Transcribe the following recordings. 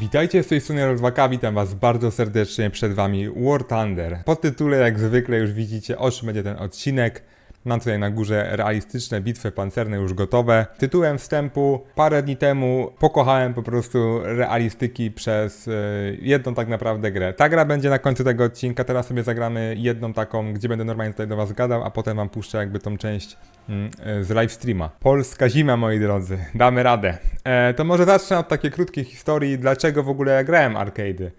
Witajcie z tej strony Rozwaka, witam was bardzo serdecznie, przed wami War Thunder. Po tytule jak zwykle już widzicie o czym będzie ten odcinek. Mam tutaj na górze realistyczne bitwy pancerne już gotowe. Tytułem wstępu parę dni temu pokochałem po prostu realistyki przez e, jedną tak naprawdę grę. Ta gra będzie na końcu tego odcinka, teraz sobie zagramy jedną taką, gdzie będę normalnie tutaj do was gadał, a potem wam puszczę jakby tą część mm, e, z livestreama. Polska zima, moi drodzy, damy radę. E, to może zacznę od takiej krótkiej historii, dlaczego w ogóle ja grałem arcade'y.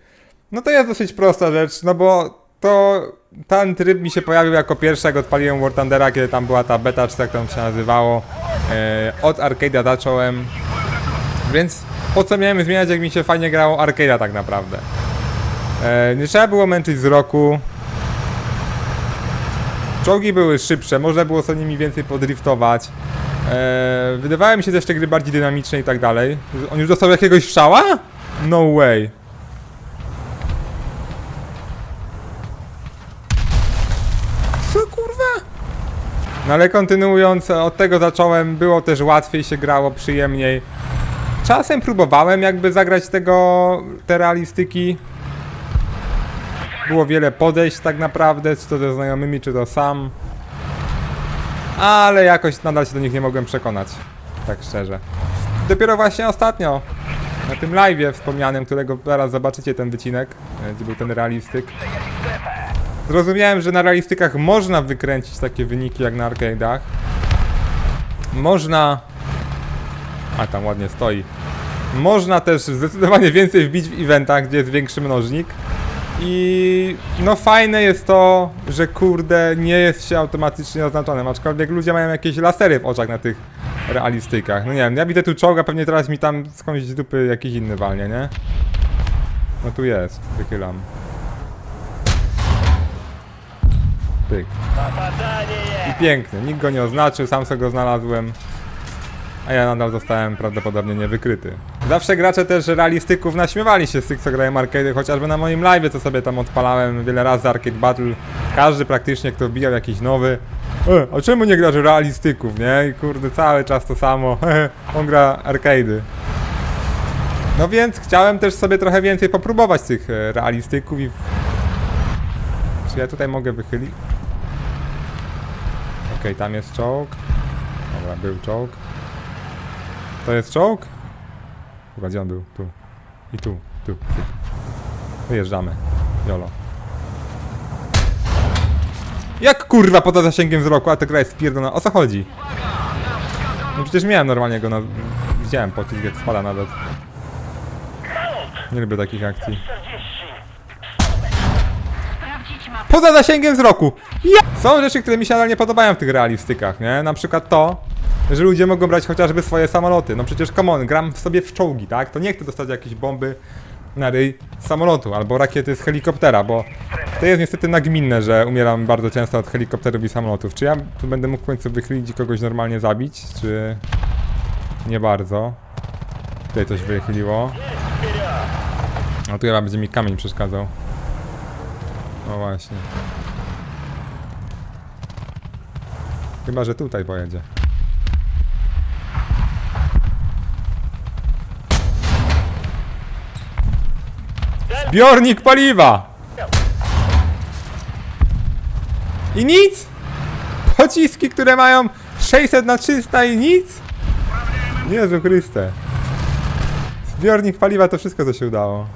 No to jest dosyć prosta rzecz, no bo to ten tryb mi się pojawił jako pierwszy, jak odpaliłem War Thundera, kiedy tam była ta beta, czy tak tam się nazywało. E, od arcade'a zacząłem, więc po co miałem zmieniać, jak mi się fajnie grało arcade'a tak naprawdę. E, nie trzeba było męczyć wzroku. Czołgi były szybsze, można było sobie nimi więcej podriftować. E, wydawały mi się też te gry bardziej dynamiczne i tak dalej. On już dostał jakiegoś strzała? No way. Co kurwa? No ale kontynuując, od tego zacząłem, było też łatwiej się grało, przyjemniej. Czasem próbowałem jakby zagrać tego, te realistyki. Było wiele podejść tak naprawdę, czy to ze znajomymi, czy to sam. Ale jakoś nadal się do nich nie mogłem przekonać, tak szczerze. Dopiero właśnie ostatnio, na tym live'ie wspomnianym, którego zaraz zobaczycie ten wycinek, e, gdzie był ten realistyk. Zrozumiałem, że na realistykach można wykręcić takie wyniki jak na arcade'ach. Można... A tam ładnie stoi. Można też zdecydowanie więcej wbić w eventach, gdzie jest większy mnożnik. I no fajne jest to, że kurde nie jest się automatycznie oznaczonym, aczkolwiek ludzie mają jakieś lasery w oczach na tych realistykach. No nie wiem, ja widzę tu czołga, pewnie teraz mi tam skądś z dupy jakiś inny walnie, nie? No tu jest, wychylam. Pyk. I piękny, nikt go nie oznaczył, sam sobie go znalazłem. A ja nadal zostałem prawdopodobnie niewykryty. Zawsze gracze też realistyków naśmiewali się z tych, co grają arcade, chociażby na moim live, co sobie tam odpalałem wiele razy Arcade Battle. Każdy praktycznie, kto wbijał jakiś nowy. E, a czemu nie grasz realistyków, nie? I kurde, cały czas to samo. On gra arcade'y. No więc chciałem też sobie trochę więcej popróbować tych e, realistyków i... Czy ja tutaj mogę wychylić? Okej, tam jest czołg. Dobra, był czołg. To jest czołg? Chyba gdzie on był? Tu. I tu, tu. Wyjeżdżamy. Jolo. Jak kurwa poza zasięgiem wzroku, a ta gra jest spierdolona. O co chodzi? No przecież miałem normalnie go na... Widziałem pocisk jak spada nawet. Nie lubię takich akcji. Poza zasięgiem wzroku! Ja! Są rzeczy, które mi się nadal nie podobają w tych realistykach, nie? Na przykład to, że ludzie mogą brać chociażby swoje samoloty. No przecież, come on, gram sobie w czołgi, tak? To nie chcę dostać jakieś bomby na ryj samolotu albo rakiety z helikoptera, bo to jest niestety nagminne, że umieram bardzo często od helikopterów i samolotów. Czy ja tu będę mógł w końcu wychylić i kogoś normalnie zabić, czy nie bardzo? Tutaj coś wychyliło. A tu chyba będzie mi kamień przeszkadzał. No właśnie. Chyba, że tutaj pojedzie. Zbiornik paliwa! I nic? Pociski, które mają 600 na 300 i nic? Jezu Chryste. Zbiornik paliwa to wszystko co się udało.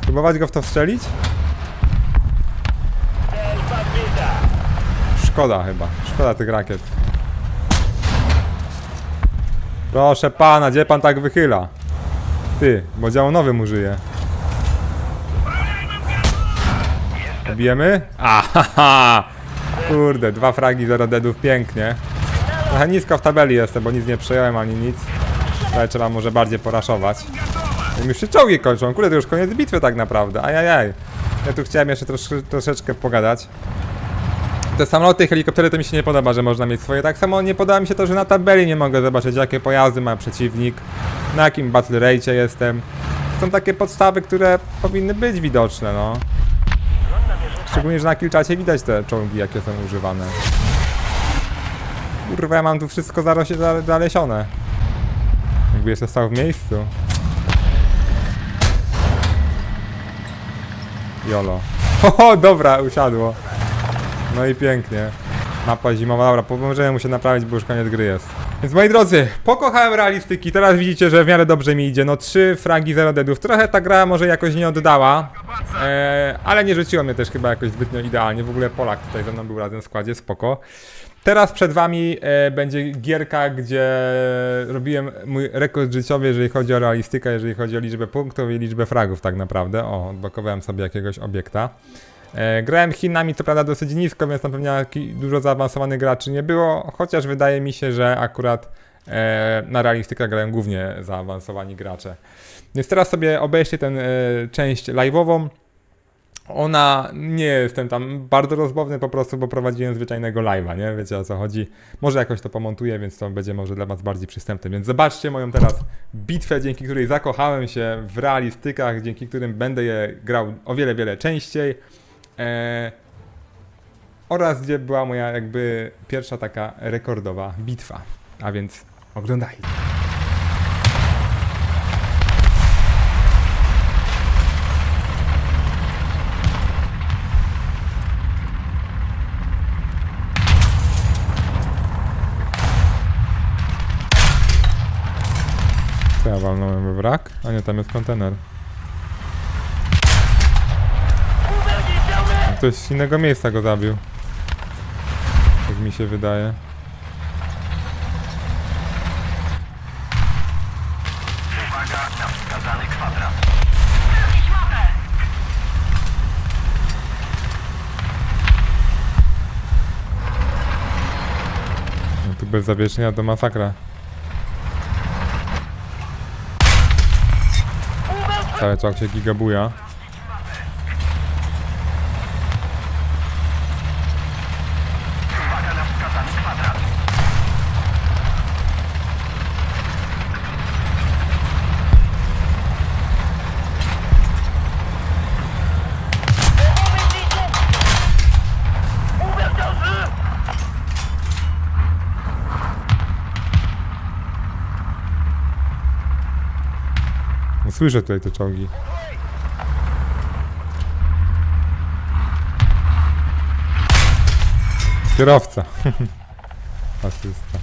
Próbować go w to wstrzelić? Szkoda chyba. Szkoda tych rakiet. Proszę pana, gdzie pan tak wychyla? Ty, bo działonowym użyje. Bijemy? Ahaha! Kurde, dwa fragi, zero deadów, pięknie. Trochę nisko w tabeli jestem, bo nic nie przejąłem ani nic. Ale trzeba może bardziej poraszować. I już się czołgi kończą, kurde, to już koniec bitwy tak naprawdę, ajajaj. Ja tu chciałem jeszcze trosz, troszeczkę pogadać te samoloty, helikoptery to mi się nie podoba, że można mieć swoje. Tak samo nie podoba mi się to, że na tabeli nie mogę zobaczyć, jakie pojazdy ma przeciwnik, na jakim battle rate jestem. Są takie podstawy, które powinny być widoczne, no. Szczególnie, że na kilczacie widać te czołgi, jakie są używane. Kurwa, ja mam tu wszystko zarosie, zalesione. Jakby jeszcze stał w miejscu. Jolo. Ho, ho dobra, usiadło. No i pięknie. Mapa zimowa, dobra, pomożemy mu się naprawić, bo już koniec gry jest. Więc moi drodzy, pokochałem realistyki, teraz widzicie, że w miarę dobrze mi idzie. No trzy fragi, zero deadów. Trochę ta gra może jakoś nie oddała, e, ale nie rzuciło mnie też chyba jakoś zbytnio idealnie. W ogóle Polak tutaj ze mną był razem w składzie, spoko. Teraz przed wami e, będzie gierka, gdzie robiłem mój rekord życiowy, jeżeli chodzi o realistykę, jeżeli chodzi o liczbę punktów i liczbę fragów tak naprawdę. O, odblokowałem sobie jakiegoś obiekta. E, grałem Chinami, co prawda dosyć nisko, więc na pewno dużo zaawansowanych graczy nie było, chociaż wydaje mi się, że akurat e, na realistykę grają głównie zaawansowani gracze. Więc teraz sobie obejrzcie tę e, część live'ową. Ona nie jestem tam bardzo rozmowny po prostu, bo prowadziłem zwyczajnego live'a, nie? Wiecie o co chodzi. Może jakoś to pomontuję, więc to będzie może dla was bardziej przystępne. Więc zobaczcie moją teraz bitwę, dzięki której zakochałem się w realistykach, dzięki którym będę je grał o wiele, wiele częściej. E, oraz gdzie była moja jakby pierwsza taka rekordowa bitwa. A więc oglądajcie. Co ja walnąłem we wrak? A nie, tam jest kontener. Ktoś z innego miejsca go zabił. Tak mi się wydaje. Uwaga na wskazany kwadrat. No tu bez zawieszenia to masakra. Cały czas się gigabuja. Uwaga na wskazany kwadrat. No, słyszę tutaj te czołgi. Kierowca. Asysta.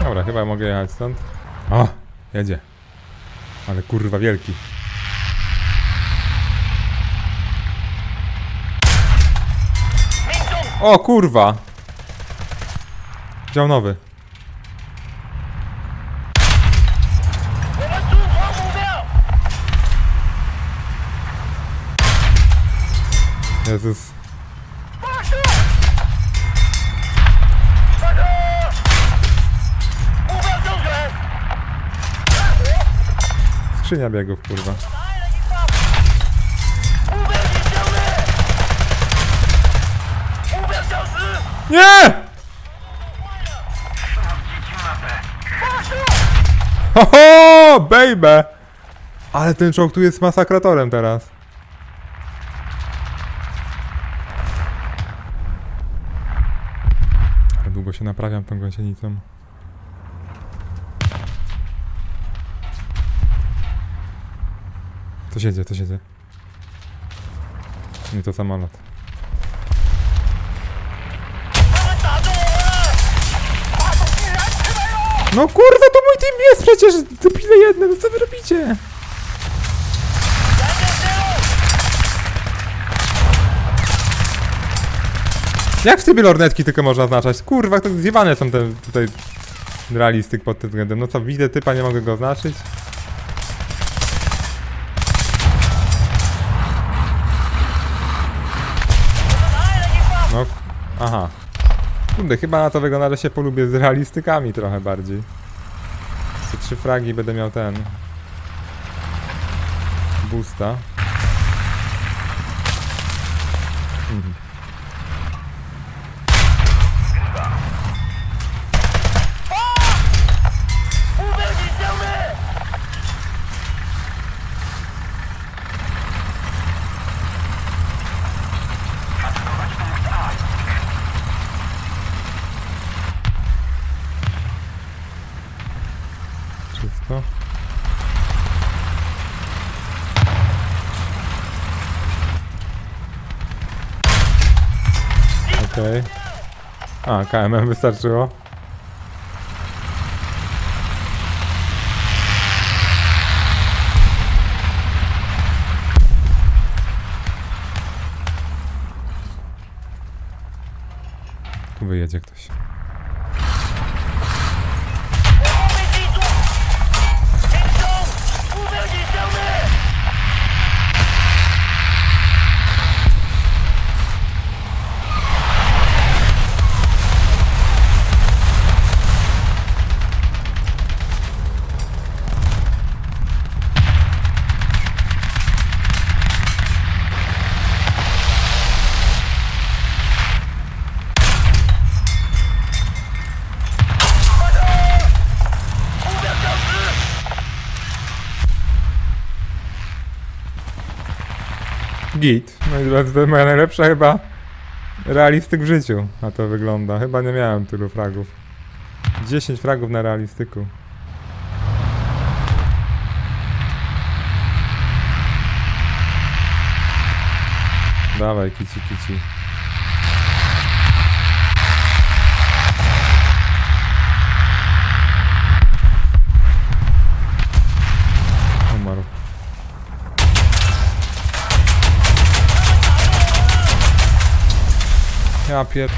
Dobra, chyba mogę jechać stąd. O, jedzie. Ale kurwa wielki. O kurwa! Dział nowy. Jezus. Skrzynia biegów, kurwa. Nie! Ho, baby! Ale ten czołg tu jest masakratorem teraz. Ale długo naprawiam tą gąsienicą. To siedzie, to siedzie. Nie to samolot. No kurwa, to mój team jest przecież! Dupile jedne, no co wy robicie? Jak w trybie lornetki tylko można oznaczać? Kurwa, to zjebane są te tutaj realistyk pod tym względem. No co, widzę typa, nie mogę go oznaczyć? No, aha. Kurde, chyba na to wygląda, że się polubię z realistykami trochę bardziej. Co trzy fragi będę miał ten... Boosta. Mhm. Atakować punkt A. Czysto. Okej. A, KMM wystarczyło. Tu wyjedzie ktoś. Git. No i to jest moja najlepsza chyba realistyk w życiu. A to wygląda. Chyba nie miałem tylu fragów. 10 fragów na realistyku. Dawaj, kici, kici. Ja pier...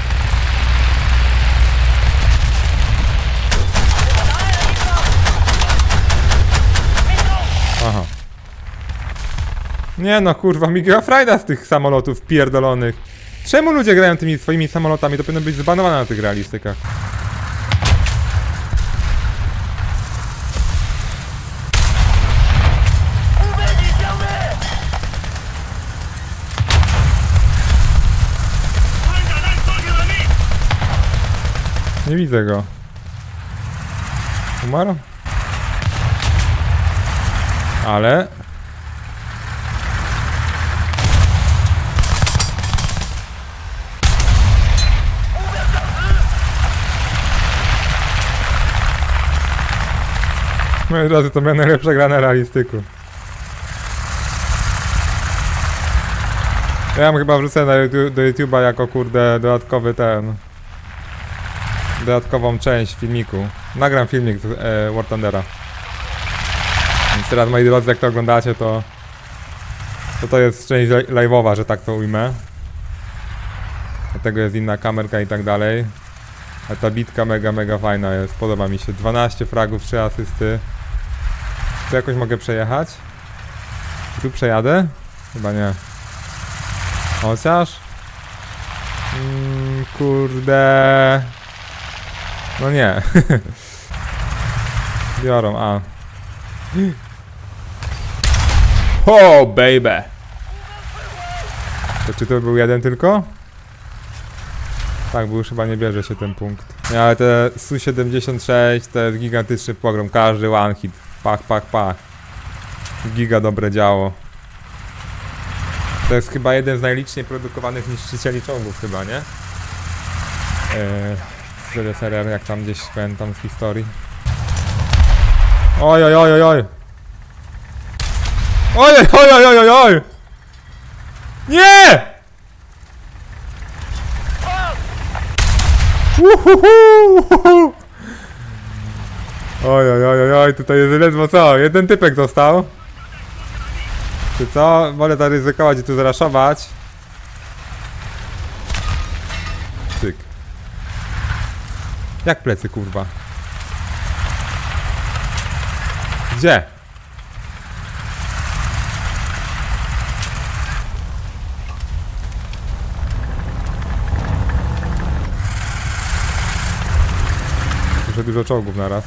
Aha. Nie no, kurwa, Miguel Frajda z tych samolotów pierdolonych. Czemu ludzie grają tymi swoimi samolotami? To powinno być zbanowane na tych realistykach. Nie widzę go. Umarł? Ale... Moi drodzy, to będzie najlepsza gra na realistyku. Ja chyba wrzucę YouTube, do YouTube'a jako kurde dodatkowy ten dodatkową część filmiku. Nagram filmik z e, War Thundera. Więc teraz moi drodzy, jak to oglądacie, to to, to jest część li- live'owa, że tak to ujmę. Dlatego jest inna kamerka i tak dalej. A ta bitka mega, mega fajna jest. Podoba mi się. 12 fragów, 3 asysty. Tu jakoś mogę przejechać? Czy tu przejadę? Chyba nie. Chociaż? Mm, kurde. No nie. Biorą, a. O, baby! To czy to był jeden tylko? Tak, bo już chyba nie bierze się ten punkt. Nie, ale te Su-76 to jest gigantyczny pogrom. Każdy one hit. Pach, pach, pach. Giga dobre działo. To jest chyba jeden z najliczniej produkowanych niszczycieli czołgów chyba, nie? Z ZSRR, jak tam gdzieś pamiętam z historii. Oj, oj, oj, oj, oj! Oj, oj, oj, oj, oj, oj! Nie! Uhuhu! Oj, oj, oj, oj, tutaj jest ledwo co, jeden typek został. Czy co? Wolę zaryzykować i tu zaraszować. Jak plecy, kurwa? Gdzie? Słyszę dużo czołgów naraz.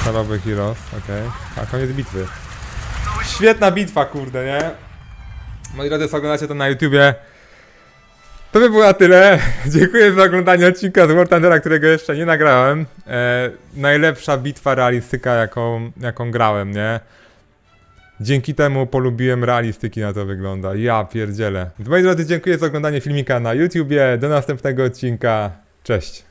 Stalowy Heroes, okej. A koniec bitwy. Świetna bitwa, kurde, nie? Moi drodzy, oglądacie to na YouTubie. To by było na tyle. Dziękuję za oglądanie odcinka z War Thundera, którego jeszcze nie nagrałem. E, najlepsza bitwa realistyka, jaką, jaką grałem, nie? Dzięki temu polubiłem realistyki, na to wygląda. Ja pierdzielę. Moi drodzy, dziękuję za oglądanie filmika na YouTubie. Do następnego odcinka. Cześć.